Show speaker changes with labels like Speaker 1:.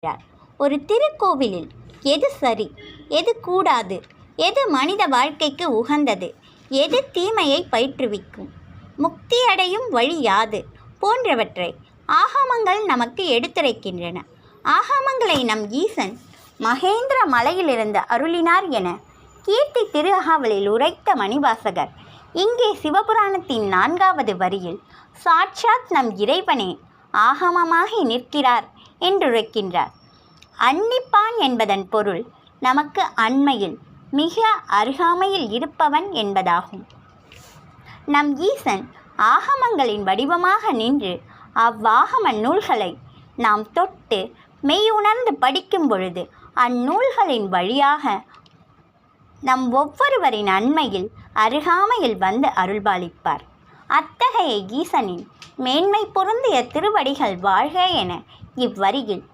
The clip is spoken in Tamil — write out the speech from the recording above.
Speaker 1: இருக்கிறார். ஒரு திருக்கோவிலில் எது சரி எது கூடாது எது மனித வாழ்க்கைக்கு உகந்தது எது தீமையை பயிற்றுவிக்கும் முக்தியடையும் வழி யாது போன்றவற்றை ஆகமங்கள் நமக்கு எடுத்துரைக்கின்றன ஆகமங்களை நம் ஈசன் மகேந்திர மலையிலிருந்து அருளினார் என கீர்த்தி திருஹாவலில் உரைத்த மணிவாசகர் இங்கே சிவபுராணத்தின் நான்காவது வரியில் சாட்சாத் நம் இறைவனே ஆகமமாகி நிற்கிறார் என்றுரைக்கின்றார். அன்னிப்பான் என்பதன் பொருள் நமக்கு அண்மையில் மிக அருகாமையில் இருப்பவன் என்பதாகும். நம் ஈசன் ஆகமங்களின் வடிவமாக நின்று அவ்வாகம நூல்களை நாம் தொட்டு மெய்யுணர்ந்து படிக்கும் பொழுது அந்நூல்களின் வழியாக நம் ஒவ்வொருவரின் அண்மையில் அருகாமையில் வந்து அருள்பாலிப்பார். அத்தகைய ஈசனின் மேன்மை பொருந்திய திருவடிகள் வாழ்க என இவ்வரியில்